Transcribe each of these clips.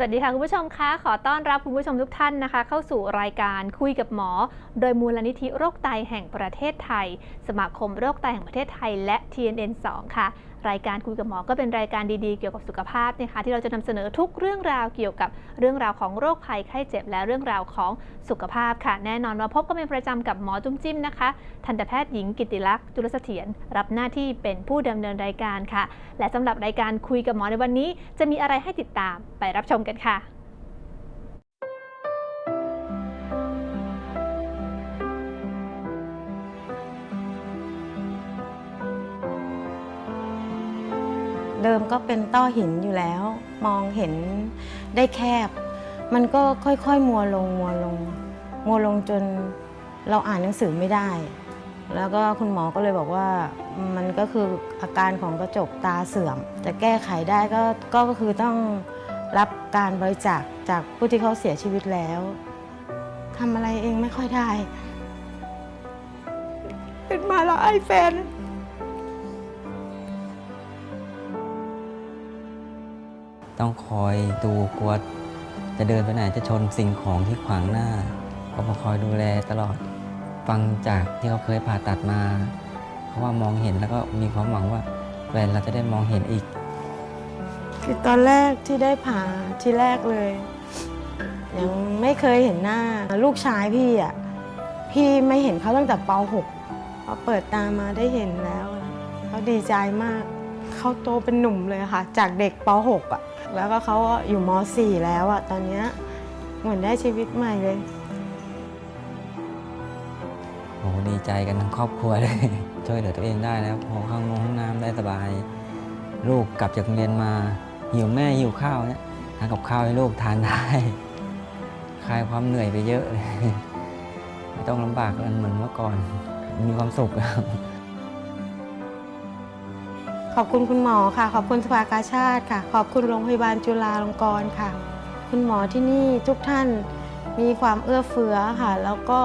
สวัสดีค่ะคุณผู้ชมคะขอต้อนรับคุณผู้ชมทุกท่านนะคะ เข้าสู่รายการคุยกับหมอ โดยมูลนิธิโรคไตแห่งประเทศไทย สมาคมโรคไตแห่งประเทศไทยและ TNN 2 ค่ะ รายการคุยกับหมอก็เป็นรายการดีๆ เกี่ยวกับสุขภาพนะคะที่เราจะนำเสนอทุกเรื่องราวเกี่ยวกับเรื่องราวของโรคภัยไข้เจ็บ และเรื่องราวของสุขภาพค่ะ แน่นอนว่าพบกันเป็นประจำกับหมอจุ้มจิ้มนะคะทันตแพทย์หญิงกิติลักษณ์จุลเสถียรรับหน้าที่เป็นผู้ดำเนินรายการค่ะ และสำหรับรายการคุยกับหมอในวันนี้ จะมีอะไรให้ติดตามไปรับชมกันค่ะ ดิมก็เป็นต้อหินอยู่แล้ว มองเห็นได้แคบ มันก็ค่อยๆ มัวลงมัวลง มัวลงจนเราอ่านหนังสือไม่ได้ แล้วก็คุณหมอก็เลยบอกว่ามันก็คืออาการของกระจกตาเสื่อม จะแก้ไขได้ก็ก็คือต้องรับการบริจาคจากผู้ที่เขาเสียชีวิตแล้วทำอะไรเองไม่ค่อยได้ เป็นมาแล้วไอ้แฟน ต้องคอยดูกลัวจะเดินไปไหนจะชนสิ่งของที่ขวางหน้าก็มาคอยดูแลตลอด ฟังจากที่เขาเคยผ่าตัดมาเขาว่ามองเห็นแล้วก็มีความหวังว่าแฟนเราจะได้มองเห็นอีก คือตอนแรกที่ได้ผ่าที่แรกเลย ยังไม่เคยเห็นหน้าลูกชายพี่อะพี่ไม่เห็นเขาตั้งแต่ป .6 พอเปิดตามาได้เห็นแล้วเขาดีใจมากเขาโตเป็นหนุ่มเลยค่ะ จากเด็กป .6 อะ แล้วก็เขาอยู่ม .4 แล้วอะตอนเนี้ยเหมือนได้ชีวิตใหม่เลย โอ้โหดีใจกันทั้งครอบครัวเลย ช่วยเหลือตัวเองได้แล้วพอเข้าห้องน้ำได้สบาย ลูกกลับจากโรงเรียนมาหิวแม่หิวข้าวเนี่ยทำกับข้าวให้ลูกทานได้คลายความเหนื่อยไปเยอะเลย ไม่ต้องลำบากกันเหมือนเมื่อก่อนมีความสุขครับ ขอบคุณคุณหมอค่ะ ขอบคุณสภากาชาติค่ะ ขอบคุณโรงพยาบาลจุฬาลงกรณ์ค่ะ คุณหมอที่นี่ทุกท่านมีความเอื้อเฟื้อค่ะ แล้วก็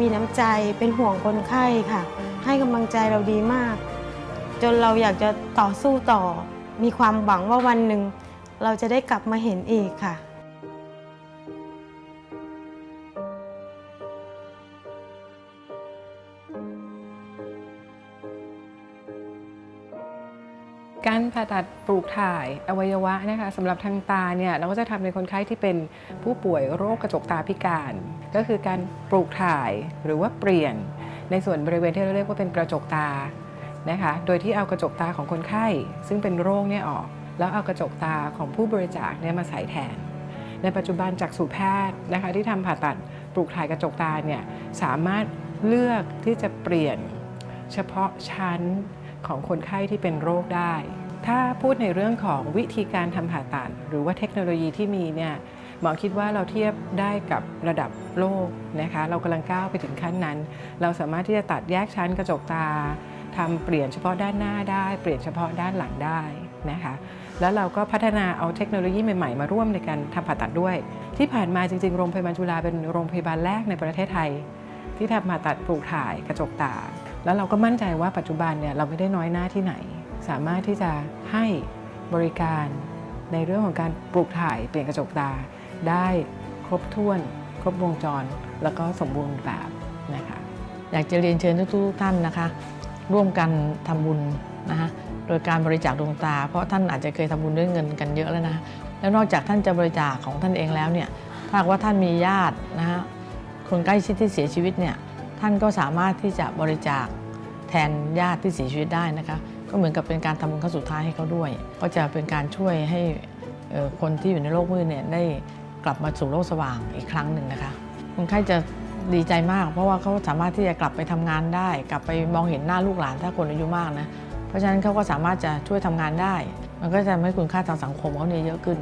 มีน้ำใจเป็นห่วงคนไข้ค่ะ ให้กำลังใจเราดีมาก จนเราอยากจะต่อสู้ต่อ มีความหวังว่าวันหนึ่งเราจะได้กลับมาเห็นอีกค่ะ การผ่าตัดปลูกถ่ายอวัยวะนะคะสำหรับทางตาเนี่ยเราก็จะทำในคนไข้ที่เป็นผู้ป่วยโรคกระจกตาพิการ ก็คือการปลูกถ่ายหรือว่าเปลี่ยนในส่วนบริเวณที่เราเรียกว่าเป็นกระจกตานะคะโดยที่เอากระจกตาของคนไข้ ซึ่งเป็นโรคเนี่ยออก แล้วเอากระจกตาของผู้บริจาคเนี่ยมาใส่แทน ในปัจจุบันจากสูแพทย์นะคะที่ทำผ่าตัดปลูกถ่ายกระจกตาเนี่ยสามารถเลือกที่จะเปลี่ยนเฉพาะชั้น ของคนไข้ที่เป็นโรคได้ ถ้าพูดในเรื่องของวิธีการทำผ่าตัดหรือว่าเทคโนโลยีที่มีเนี่ยหมอคิดว่าเราเทียบได้กับระดับโลกนะคะเรากำลังก้าวไปถึงขั้นนั้น เราสามารถที่จะตัดแยกชั้นกระจกตาทำเปลี่ยนเฉพาะด้านหน้าได้ เปลี่ยนเฉพาะด้านหลังได้นะคะแล้วเราก็พัฒนาเอาเทคโนโลยีใหม่ๆ มาร่วมในการทำผ่าตัดด้วย ที่ผ่านมาจริงๆ โรงพยาบาลจุฬาเป็นโรงพยาบาลแรกในประเทศไทย ที่ทำผ่าตัดปลูกถ่ายกระจกตา แล้วเราก็มั่นใจว่าปัจจุบันเนี่ยเราไม่ได้น้อยหน้าที่ไหน สามารถที่จะให้บริการในเรื่องของการปลูกถ่ายเปลี่ยนกระจกตา ได้ครบถ้วน ครบวงจร แล้วก็สมบูรณ์แบบนะคะอยากจะเรียนเชิญทุกๆท่านนะคะ ร่วมกันทำบุญนะคะโดยการบริจาคดวงตา เพราะท่านอาจจะเคยทำบุญด้วยเงินกันเยอะแล้วนะแล้วนอกจากท่านจะบริจาคของท่านเองแล้วเนี่ยถ้าว่าท่านมีญาตินะคะคนใกล้ชิดที่เสียชีวิตเนี่ย ท่านก็สามารถที่จะบริจาคแทนญาติที่เสียชีวิตได้นะคะ ก็เหมือนกับเป็นการทำบุญครั้งสุดท้ายให้เขาด้วย ก็จะเป็นการช่วยให้คนที่อยู่ในโลกมืดเนี่ยได้กลับมาสู่โลกสว่างอีกครั้งหนึ่งนะคะคนไข้จะดีใจมาก เพราะว่าเขาสามารถที่จะกลับไปทำงานได้ กลับไปมองเห็นหน้าลูกหลานถ้าคนอายุมากนะเพราะฉะนั้นเขาก็สามารถจะช่วยทำงานได้ มันก็จะทำให้คุณค่าทางสังคมเขาเนี่ยเยอะขึ้น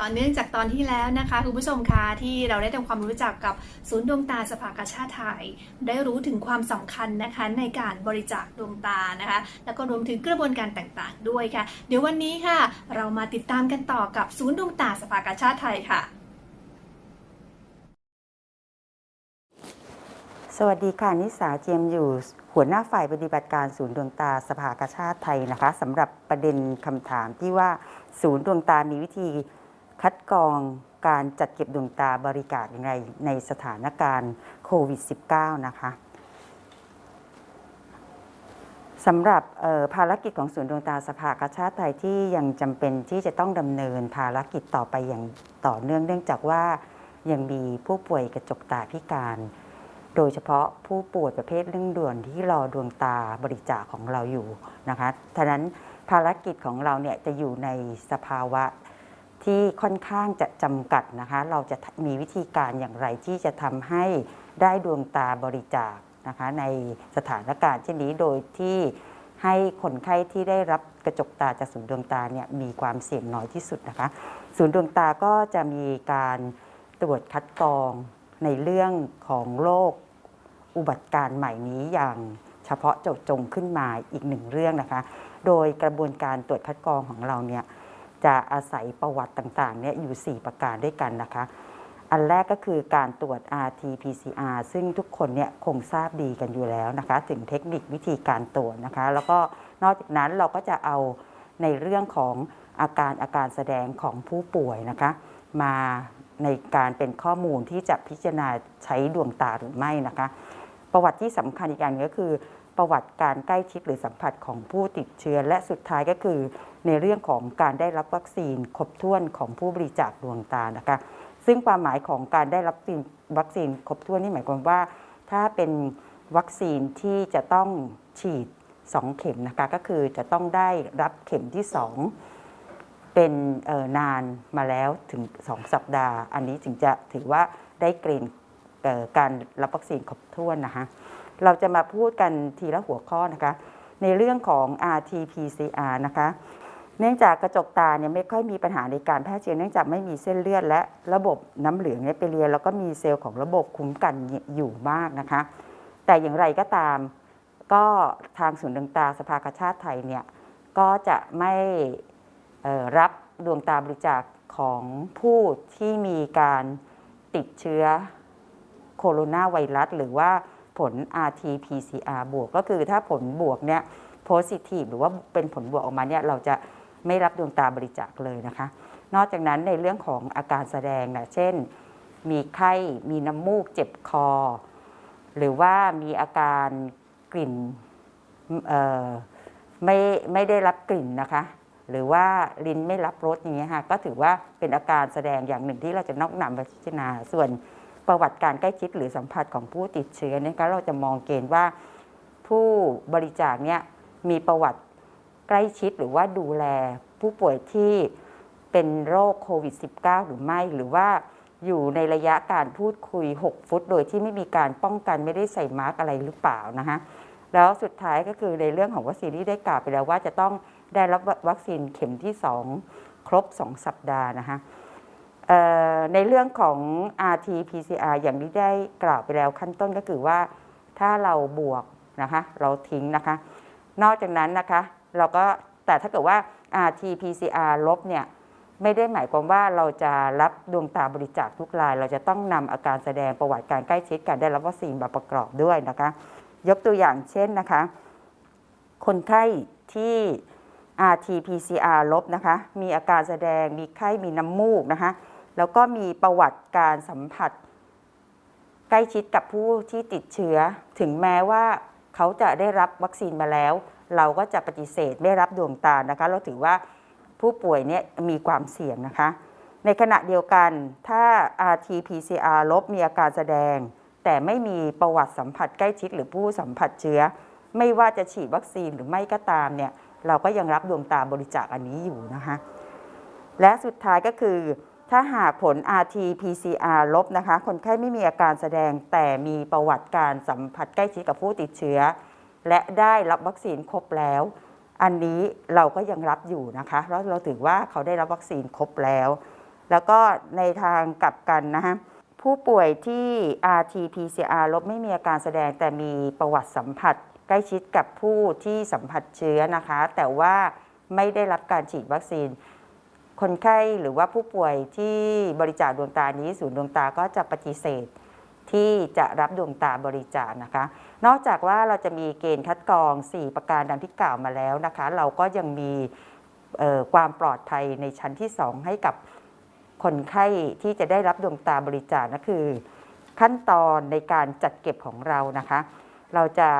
ต่อเนื่องจากตอนที่แล้วนะคะ คุณผู้ชมคะที่เราได้ทำความรู้จักกับศูนย์ดวงตาสภากาชาติไทย ได้รู้ถึงความสำคัญนะคะในการบริจาคดวงตานะคะ แล้วก็รวมถึงกระบวนการต่างๆ ด้วยค่ะ เดี๋ยววันนี้ค่ะ เรามาติดตามกันต่อกับศูนย์ดวงตาสภากาชาติไทยค่ะ สวัสดีค่ะนิสาเจียมอยู่หัวหน้าฝ่ายปฏิบัติการศูนย์ดวงตาสภากาชาติไทยนะคะสำหรับประเด็นคำถามที่ว่าศูนย์ดวงตามีวิธี คัดกรองการจัดเก็บดวงตาบริการอย่างไรในสถานการณ์โควิด -19 นะคะสำหรับภารกิจของศูนย์ดวงตาสภากาชาติไทยที่ยังจำเป็นที่จะต้องดำเนินภารกิจต่อไปอย่างต่อเนื่องเนื่องจากว่ายังมีผู้ป่วยกระจกตาพิการ โดยเฉพาะผู้ป่วยประเภทเร่งด่วนที่รอดวงตาบริจาคของเราอยู่นะคะฉะนั้นภารกิจของเราเนี่ยจะอยู่ในสภาวะ ที่ค่อนข้างจะจำกัดนะคะ เราจะมีวิธีการอย่างไรที่จะทำให้ได้ดวงตาบริจาคนะคะ ในสถานการณ์เช่นนี้โดยที่ให้คนไข้ที่ได้รับกระจกตาจากศูนย์ดวงตาเนี่ยมีความเสี่ยงน้อยที่สุดนะคะ ศูนย์ดวงตาก็จะมีการตรวจคัดกรองในเรื่องของโรคอุบัติการณ์ใหม่นี้อย่างเฉพาะเจาะจงขึ้นมาอีกหนึ่งเรื่องนะคะ โดยกระบวนการตรวจคัดกรองของเราเนี่ย จะอาศัยประวัติต่างๆเนี่ยอยู่ 4 ประการด้วยกันนะคะ อันแรกก็คือการตรวจ RT-PCR ซึ่งทุกคนเนี่ยคงทราบดีกันอยู่แล้วนะคะ ถึงเทคนิควิธีการตรวจนะคะ แล้วก็นอกจากนั้นเราก็จะเอาในเรื่องของอาการอาการแสดงของผู้ป่วยนะคะ มาในการเป็นข้อมูลที่จะพิจารณาใช้ดวงตาหรือไม่นะคะ ประวัติที่สำคัญอีกอย่างหนึงก็คือ ประวัติการใกล้ชิดหรือสัมผัสของผู้ติดเชื้อและสุดท้ายก็คือ ในเรื่องของการได้รับวัคซีนครบถ้วนของผู้บริจาคดวงตานะคะ ซึ่งความหมายของการได้รับวัคซีนครบถ้วนนี่หมายความว่า ถ้าเป็นวัคซีนที่จะต้องฉีด 2 เข็มนะคะก็คือจะต้องได้รับเข็มที่ 2 เป็นนานมาแล้วถึง 2 สัปดาห์ อันนี้ถึงจะถือว่าได้เกณฑ์การรับวัคซีนครบถ้วนนะคะเราจะมาพูดกันทีละหัวข้อนะคะ ในเรื่องของ RT-PCR นะคะ เนื่องจากกระจกตาเนี่ยไม่ค่อยมีปัญหาในการแพร่เชื้อเนื่องจากไม่มีเส้นเลือดและระบบน้ำเหลืองเนี่ยไปเรียนแล้วก็มีเซลล์ของระบบคุ้มกันอยู่มากนะคะ แต่อย่างไรก็ตาม ก็ทางศูนย์ดวงตาสภากาชาติไทยเนี่ยก็จะไม่รับดวงตาบริจาคของผู้ที่มีการติดเชื้อโคโรนาไวรัสหรือว่าผล RT-PCR บวก ก็คือถ้าผลบวกเนี่ย positive หรือว่าเป็นผลบวกออกมาเนี่ยเราจะ ไม่รับดวงตาบริจาคเลยนะคะ นอกจากนั้นในเรื่องของอาการแสดงนะเช่น มีไข้มีน้ำมูกเจ็บคอ หรือว่ามีอาการกลิ่นไม่ไม่ได้รับกลิ่นนะคะ หรือว่าลิ้นไม่รับรสอย่างเงี้ยค่ะก็ถือว่าเป็นอาการแสดงอย่างหนึ่งที่เราจะนอกนำไปพิจารณาส่วนประวัติการใกล้ชิดหรือสัมผัสของผู้ติดเชื้อเนี่ยก็เราจะมองเกณฑ์ว่าผู้บริจาคเนี่ยมีประวัติ ใกล้ชิดหรือว่าดูแลผู้ป่วยที่เป็นโรคโควิด -19 หรือไม่ หรือว่าอยู่ในระยะการพูดคุย 6 ฟุต โดยที่ไม่มีการป้องกันไม่ได้ใส่มาร์กอะไรหรือเปล่านะคะแล้วสุดท้ายก็คือในเรื่องของวัคซีนที่ได้กล่าวไปแล้วว่าจะต้องได้รับวัคซีนเข็มที่ 2 ครบ 2 สัปดาห์นะคะในเรื่องของ RT-PCR อย่างที่ได้กล่าวไปแล้วขั้นต้นก็คือว่าถ้าเราบวกนะคะเราทิ้งนะคะ นอกจากนั้นนะคะ เราก็แต่ถ้าเกิดว่า RT-PCR ลบเนี่ยไม่ได้หมายความว่าเราจะรับดวงตาบริจาคทุกราย เราจะต้องนำอาการแสดงประวัติการใกล้ชิดการได้รับวัคซีนมาประกอบด้วยนะคะ ยกตัวอย่างเช่นนะคะ คนไข้ที่ RT-PCR ลบนะคะ มีอาการแสดงมีไข้มีน้ำมูกนะคะ แล้วก็มีประวัติการสัมผัส ใกล้ชิดกับผู้ที่ติดเชื้อ ถึงแม้ว่าเขาจะได้รับวัคซีนมาแล้ว เราก็จะปฏิเสธไม่รับดวงตานะคะ เราถือว่าผู้ป่วยเนี่ยมีความเสี่ยงนะคะ ในขณะเดียวกันถ้า RT-PCR ลบมีอาการแสดง แต่ไม่มีประวัติสัมผัสใกล้ชิดหรือผู้สัมผัสเชื้อ ไม่ว่าจะฉีดวัคซีนหรือไม่ก็ตามเนี่ยเราก็ยังรับดวงตาบริจาคอันนี้อยู่นะคะ และสุดท้ายก็คือถ้าหากผล RT-PCR ลบนะคะ คนไข้ไม่มีอาการแสดงแต่มีประวัติการสัมผัสใกล้ชิดกับผู้ติดเชื้อ และได้รับวัคซีนครบแล้ว อันนี้เราก็ยังรับอยู่นะคะแล้วเราถือว่าเขาได้รับวัคซีนครบแล้ว แล้วก็ในทางกลับกันนะคะผู้ป่วยที่ RT-PCR ลบไม่มีอาการแสดงแต่มีประวัติสัมผัส ใกล้ชิดกับผู้ที่สัมผัสเชื้อนะคะ แต่ว่าไม่ได้รับการฉีดวัคซีน คนไข้หรือว่าผู้ป่วยที่บริจาคดวงตานี้ศูนย์ดวงตาก็จะปฏิเสธ ที่จะรับดวงตาบริจาคนะคะ นอกจากว่าเราจะมีเกณฑ์คัดกรอง 4 ประการดังที่กล่าวมาแล้วนะคะ เราก็ยังมีความปลอดภัยในชั้นที่ 2 ให้กับคนไข้ที่จะได้รับดวงตาบริจาคนั่นคือ ขั้นตอนในการจัดเก็บของเรานะคะ เราจะ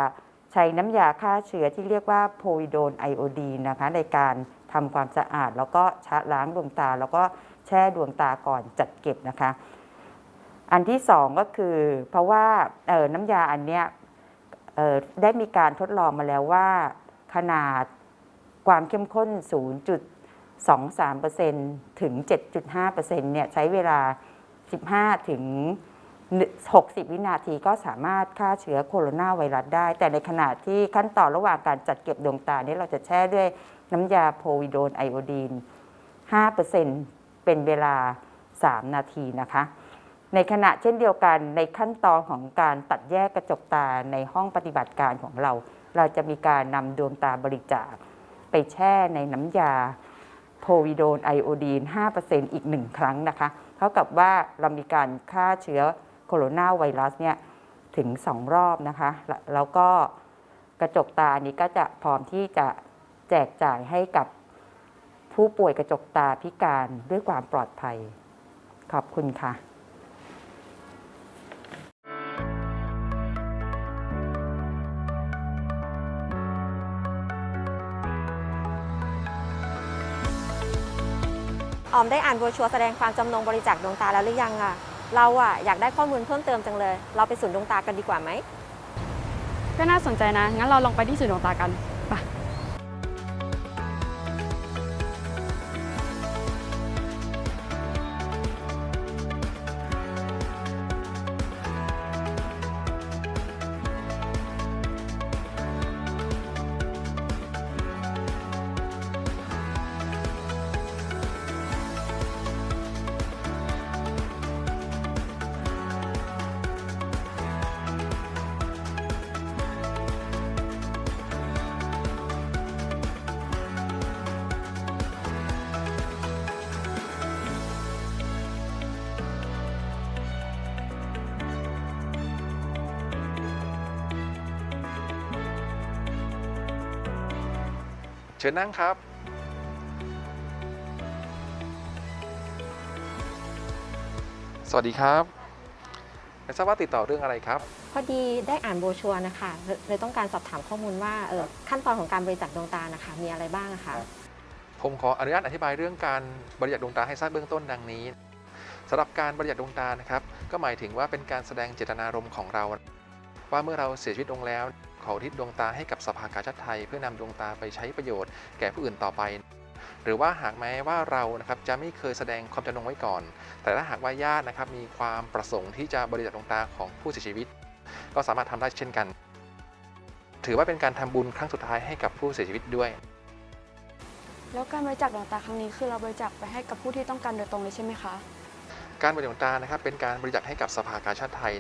ใช้น้ำยาฆ่าเชื้อที่เรียกว่าโพวิโดนไอโอดีนนะคะ ในการทำความสะอาด แล้วก็ชะล้างดวงตา แล้วก็แช่ดวงตาก่อนจัดเก็บนะคะ อันที่สองก็คือ เพราะว่าน้ำยาอันเนี้ยได้มีการทดลองมาแล้วว่า ขนาดความเข้มข้น 0.23%ถึง 7.5%เนี่ยใช้เวลา 15 ถึง 60 วินาทีก็สามารถฆ่าเชื้อโคโรนาไวรัสได้ แต่ในขณะที่ขั้นตอนระหว่างการจัดเก็บดวงตานี้เราจะแช่ด้วยน้ำยาโพวิโดนไอโอดีน 5%เป็นเวลา 3 นาทีนะคะ ในขณะเช่นเดียวกันในขั้นตอนของการตัดแยกกระจกตาในห้องปฏิบัติการของเรา เราจะมีการนำดวงตาบริจาค ไปแช่ในน้ำยาโพวิโดนไอโอดีน 5%อีกหนึ่งครั้งนะคะ เท่ากับว่าเรามีการฆ่าเชื้อโคโรนาไวรัสเนี่ยถึง 2 รอบนะคะแล้วแล้วก็กระจกตานี้ก็จะพร้อมที่จะแจกจ่ายให้กับผู้ป่วยกระจกตาพิการด้วยความปลอดภัย ขอบคุณค่ะ ออมได้อ่านโบรชัวแสดงความจำนงบริจาคดวงตาแล้วหรือยังอะเราอะอยากได้ข้อมูลเพิ่มเติมจังเลย เราไปศูนย์ดวงตากันดีกว่าไหม ก็น่าสนใจนะ งั้นเราลองไปที่ศูนย์ดวงตากันไป เชิญนั่งครับ สวัสดีครับไม่ทราบว่าติดต่อเรื่องอะไรครับ พอดีได้อ่านโบรชัวร์นะคะเลยเลยต้องการสอบถามข้อมูลว่าเออขั้นตอนของการบริจาคดวงตานะคะ มีอะไรบ้างอะคะผมขออนุญาตอธิบายเรื่องการบริจาคดวงตาให้ทราบเบื้องต้นดังนี้สำหรับการบริจาคดวงตานะครับ ก็หมายถึงว่าเป็นการแสดงเจตนารมณ์ของเรา ว่าเมื่อเราเสียชีวิตลงแล้ว ขออุทิศดวงตาให้กับสภากาชาติไทย เพื่อนำดวงตาไปใช้ประโยชน์แก่ผู้อื่นต่อไป หรือว่าหากแม้ว่าเรานะครับจะไม่เคยแสดงความจำนงไว้ก่อน แต่ถ้าหากว่าญาตินะครับมีความประสงค์ที่จะบริจาคดวงตาของผู้เสียชีวิต ก็สามารถทำได้เช่นกัน ถือว่าเป็นการทำบุญครั้งสุดท้ายให้กับผู้เสียชีวิตด้วย แล้วการบริจาคดวงตาครั้งนี้คือเราบริจาคไปให้กับผู้ที่ต้องการโดยตรงเลยใช่ไหมคะการบริจาคดวงตานะครับเป็นการบริจาคให้กับสภากาชาติไทย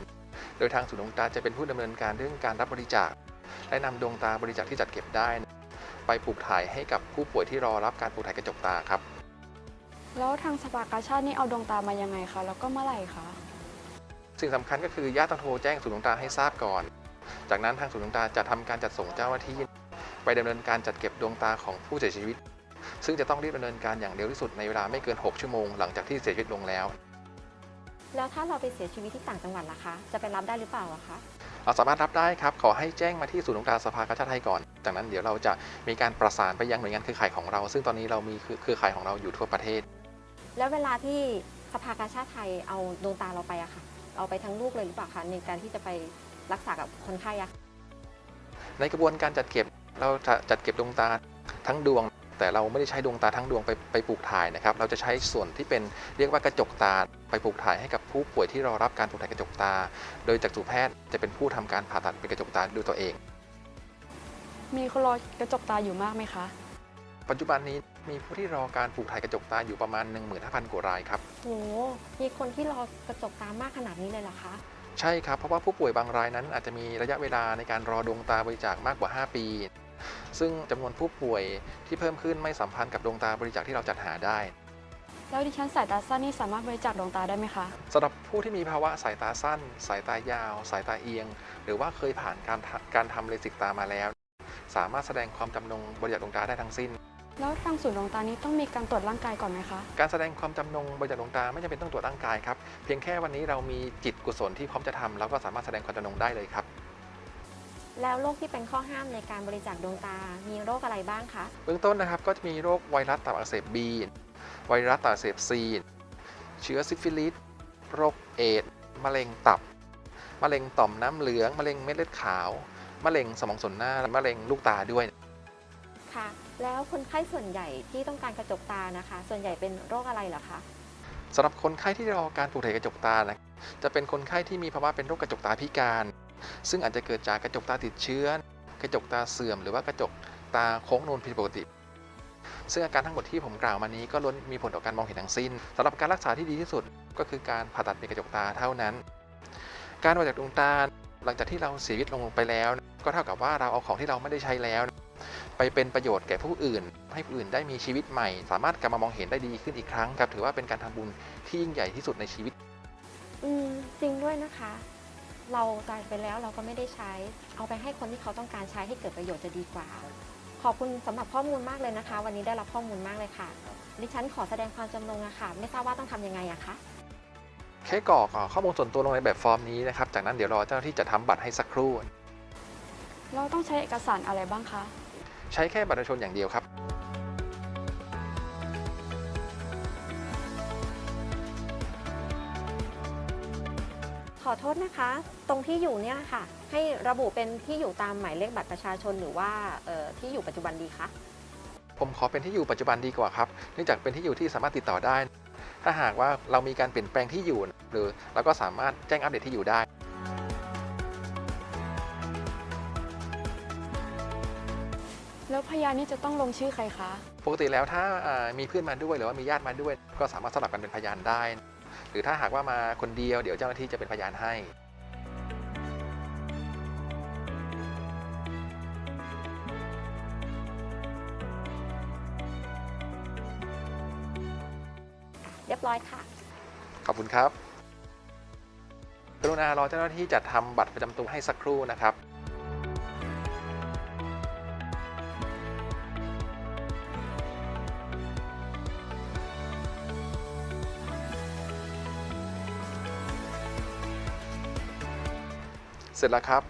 โดยทางศูนย์ดวงตาจะเป็นผู้ดำเนินการเรื่องการรับบริจาค และนำดวงตาบริจาคที่จัดเก็บได้ ไปปลูกถ่ายให้กับผู้ป่วยที่รอรับการปลูกถ่ายกระจกตาครับแล้วทางสภากาชาตินี่เอาดวงตามายังไงคะแล้วก็เมื่อไหร่คะสิ่งสำคัญก็คือญาติต้องโทรแจ้งศูนย์ดวงตาให้ทราบก่อน จากนั้นทางศูนย์ดวงตาจะทำการจัดส่งเจ้าหน้าที่ ไปดำเนินการจัดเก็บดวงตาของผู้เสียชีวิต ซึ่งจะต้องรีบดำเนินการอย่างเร็วที่สุดในเวลาไม่เกิน 6 ชั่วโมงหลังจากที่เสียชีวิตลงแล้ว แล้วถ้าเราไปเสียชีวิตที่ต่างจังหวัดล่ะคะ จะไปรับได้หรือเปล่าอะคะเราสามารถรับได้ครับ ขอให้แจ้งมาที่ศูนย์ดวงตาสภากาชาติไทยก่อน จากนั้นเดี๋ยวเราจะมีการประสานไปยังหน่วยงานเครือข่ายของเรา ซึ่งตอนนี้เรามีเครือข่ายของเราอยู่ทั่วประเทศ แล้วเวลาที่สภากาชาติไทยเอาดวงตาเราไปอะค่ะ เอาไปทั้งลูกเลยหรือเปล่าคะในการที่จะไปรักษากับคนไข้อะในกระบวนการจัดเก็บเราจะจัดเก็บดวงตาทั้งดวง แต่เราไม่ได้ใช้ดวงตาทั้งดวงไปไปปลูกถ่ายนะครับ เราจะใช้ส่วนที่เป็นเรียกว่ากระจกตาไปปลูกถ่ายให้กับผู้ป่วยที่รอรับการปลูกถ่ายกระจกตา โดยจักษุแพทย์จะเป็นผู้ทำการผ่าตัดเป็นกระจกตาด้วยตัวเอง มีคนรอกระจกตาอยู่มากไหมคะ ปัจจุบันนี้มีผู้ที่รอการปลูกถ่ายกระจกตาอยู่ประมาณ 15,000กว่ารายครับโหมีคนที่รอกระจกตามากขนาดนี้เลยเหรอคะใช่ครับเพราะว่าผู้ป่วยบางรายนั้นอาจจะมีระยะเวลาในการรอดวงตาบริจาคมากกว่า 5 ปี ซึ่งจำนวนผู้ป่วยที่เพิ่มขึ้นไม่สัมพันธ์กับดวงตาบริจาคที่เราจัดหาได้ แล้วดิฉันสายตาสั้นนี่สามารถบริจาคดวงตาได้ไหมคะสำหรับผู้ที่มีภาวะสายตาสั้น สายตายาว สายตาเอียง หรือว่าเคยผ่านการทำการทำเลสิกตามาแล้ว สามารถแสดงความจำนงบริจาคดวงตาได้ทั้งสิ้นแล้วทางศูนย์ดวงตานี้ต้องมีการตรวจร่างกายก่อนไหมคะ การแสดงความจำนงบริจาคดวงตาไม่จำเป็นต้องตรวจร่างกายครับ เพียงแค่วันนี้เรามีจิตกุศลที่พร้อมจะทำเราก็สามารถแสดงความจำนงได้เลยครับ แล้วโรคที่เป็นข้อห้ามในการบริจาคดวงตา มีโรคอะไรบ้างคะ เบื้องต้นนะครับก็จะมีโรคไวรัสตับอักเสบบีไวรัสตับอักเสบซีเชื้อซิฟิลิส โรคเอดส์มะเร็งตับ มะเร็งต่อมน้ำเหลือง มะเร็งเม็ดเลือดขาว มะเร็งสมองส่วนหน้าและมะเร็งลูกตาด้วย ค่ะ แล้วคนไข้ส่วนใหญ่ที่ต้องการกระจกตานะคะ ส่วนใหญ่เป็นโรคอะไรเหรอคะสำหรับคนไข้ที่รอการปลูกถ่ายกระจกตานะจะเป็นคนไข้ที่มีภาวะเป็นโรคกระจกตาพิการ ซึ่งอาจจะเกิดจากกระจกตาติดเชื้อ กระจกตาเสื่อม หรือว่ากระจกตาโค้งนูนผิดปกติ ซึ่งอาการทั้งหมดที่ผมกล่าวมานี้ก็ล้วนมีผลต่อการมองเห็นทั้งสิ้นสำหรับการรักษาที่ดีที่สุดก็คือการผ่าตัดเปลี่ยนกระจกตาเท่านั้น การบริจาคดวงตาหลังจากที่เราเสียชีวิตลงไปแล้ว ก็เท่ากับว่าเราเอาของที่เราไม่ได้ใช้แล้ว ไปเป็นประโยชน์แก่ผู้อื่น ให้ผู้อื่นได้มีชีวิตใหม่ สามารถกลับมามองเห็นได้ดีขึ้นอีกครั้งครับถือว่าเป็นการทำบุญที่ยิ่งใหญ่ที่สุดในชีวิต อืมจริงด้วยนะคะ เราตายไปแล้วเราก็ไม่ได้ใช้ เอาไปให้คนที่เขาต้องการใช้ให้เกิดประโยชน์จะดีกว่า ขอบคุณสำหรับข้อมูลมากเลยนะคะ วันนี้ได้รับข้อมูลมากเลยค่ะ ดิฉันขอแสดงความจำนงอะค่ะ ไม่ทราบว่าต้องทำยังไงอะคะแค่กรอกเอ่อข้อมูลส่วนตัวลงในแบบฟอร์มนี้นะครับ จากนั้นเดี๋ยวรอเจ้าหน้าที่จะทำบัตรให้สักครู่ เราต้องใช้เอกสารอะไรบ้างคะ ใช้แค่บัตรประชาชนอย่างเดียวครับ ขอโทษนะคะ ตรงที่อยู่เนี่ยค่ะ ให้ระบุเป็นที่อยู่ตามหมายเลขบัตรประชาชนหรือว่าเอ่อที่อยู่ปัจจุบันดีคะผมขอเป็นที่อยู่ปัจจุบันดีกว่าครับเนื่องจากเป็นที่อยู่ที่สามารถติดต่อได้ ถ้าหากว่าเรามีการเปลี่ยนแปลงที่อยู่ หรือเราก็สามารถแจ้งอัปเดตที่อยู่ได้แล้วพยานนี่จะต้องลงชื่อใครคะ ปกติแล้วถ้าอ่ามีเพื่อนมาด้วยหรือว่ามีญาติมาด้วย ก็สามารถสลับกันเป็นพยานได้ หรือถ้าหากว่ามาคนเดียวเดี๋ยวเจ้าหน้าที่จะเป็นพยานให้ เรียบร้อยค่ะ ขอบคุณครับ กรุณารอเจ้าหน้าที่จัดทำบัตรประจำตัวให้สักครู่นะครับ เสร็จแล้วครับ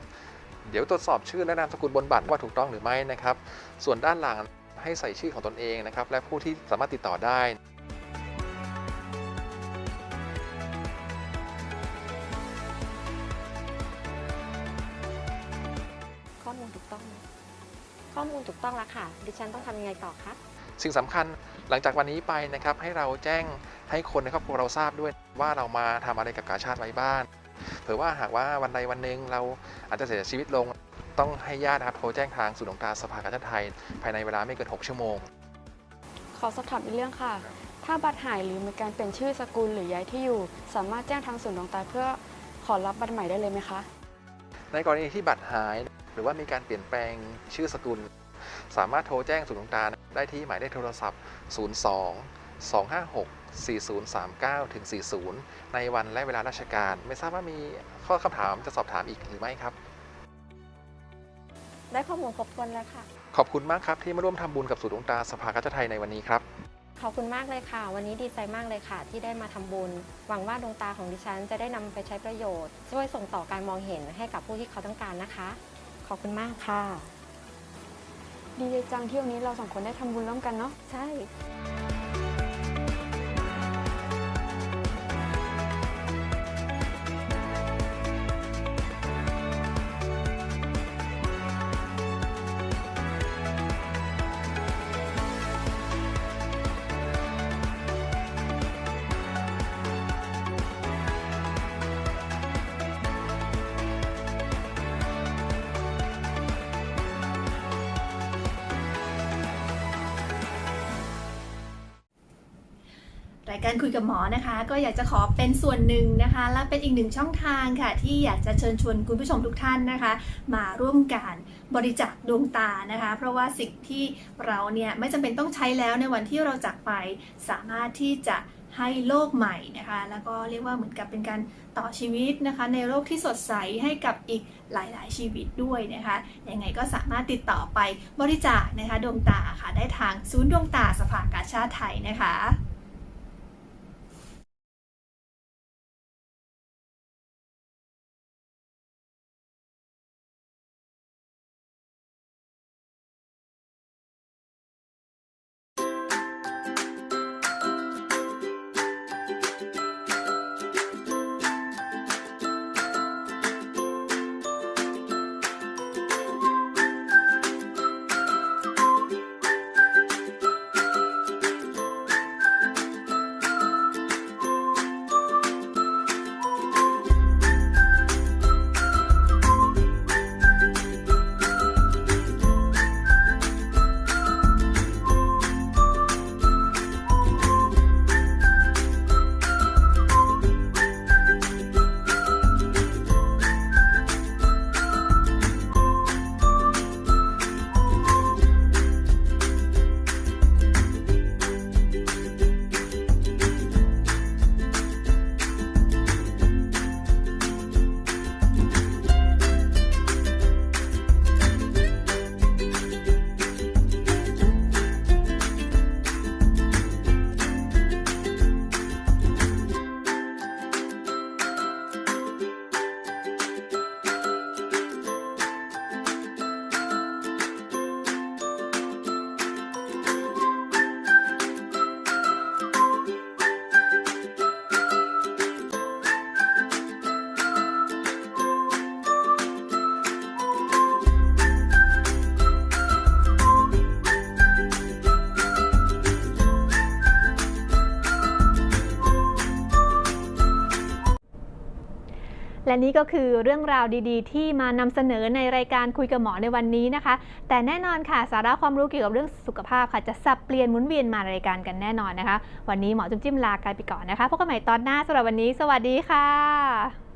เดี๋ยวตรวจสอบชื่อและนามสกุลบนบัตรว่าถูกต้องหรือไม่นะครับ ส่วนด้านหลังให้ใส่ชื่อของตนเองนะครับ และผู้ที่สามารถติดต่อได้ข้อมูลถูกต้อง ข้อมูลถูกต้องแล้วค่ะ ดิฉันต้องทำยังไงต่อคะ สิ่งสำคัญหลังจากวันนี้ไปนะครับ ให้เราแจ้งให้คนในครอบครัวเราทราบด้วยว่าเรามาทำอะไรกับกาชาติไว้บ้าง เผื่อว่าหากว่าวันใดวันหนึ่งเราอาจจะเสียชีวิตลงต้องให้ญาตินะครับโทรแจ้งทางศูนย์ดวงตาสภากาชาติไทย ภายในเวลาไม่เกิน 6 ชั่วโมง ขอสอบถามอีกเรื่องค่ะ ถ้าบัตรหายหรือมีการเปลี่ยนชื่อสกุลหรือย้ายที่อยู่ สามารถแจ้งทางศูนย์ดวงตาเพื่อขอรับบัตรใหม่ได้เลยไหมคะ ในกรณีที่บัตรหาย หรือว่ามีการเปลี่ยนแปลงชื่อสกุล สามารถโทรแจ้งศูนย์ดวงตาได้ที่หมายเลขโทรศัพท์ 02 256 4039 ถึง 40 ในวันและเวลาราชการ ไม่ทราบว่ามีข้อคำถามจะสอบถามอีกหรือไม่ครับ ได้ข้อมูลครบถ้วนแล้วค่ะ ขอบคุณมากครับที่มาร่วมทำบุญกับศูนย์ดวงตาสภากาชาติไทยในวันนี้ครับขอบคุณมากเลยค่ะ วันนี้ดีใจมากเลยค่ะ ที่ได้มาทำบุญ หวังว่าดวงตาของดิฉันจะได้นำไปใช้ประโยชน์ ช่วยส่งต่อการมองเห็นให้กับผู้ที่เขาต้องการนะคะ ขอบคุณมากค่ะ ดีใจจังที่วันนี้เราสองคนได้ทำบุญร่วมกันเนาะใช่ การคุยกับหมอนะคะ ก็อยากจะขอเป็นส่วนหนึ่งนะคะ และเป็นอีกหนึ่งช่องทางค่ะ ที่อยากจะเชิญชวนคุณผู้ชมทุกท่านนะคะ มาร่วมการบริจาคดวงตานะคะ เพราะว่าสิ่งที่เราเนี่ยไม่จำเป็นต้องใช้แล้วในวันที่เราจากไปสามารถที่จะให้โลกใหม่นะคะ แล้วก็เรียกว่าเหมือนกับเป็นการต่อชีวิตนะคะ ในโลกที่สดใสให้กับอีกหลาย ๆ ชีวิตด้วยนะคะยังไงก็สามารถติดต่อไปบริจาคนะคะดวงตาค่ะได้ทางศูนย์ดวงตาสภากาชาติไทยนะคะ และนี่ก็คือเรื่องราวดีๆ ที่มานำเสนอในรายการคุยกับหมอในวันนี้นะคะ แต่แน่นอนค่ะ สาระความรู้เกี่ยวกับเรื่องสุขภาพค่ะจะสับเปลี่ยนหมุนเวียนมารายการกันแน่นอนนะคะ วันนี้หมอจุ้มจิ้มลากันไปก่อนนะคะพบกันใหม่ตอนหน้าสำหรับวันนี้ สวัสดีค่ะ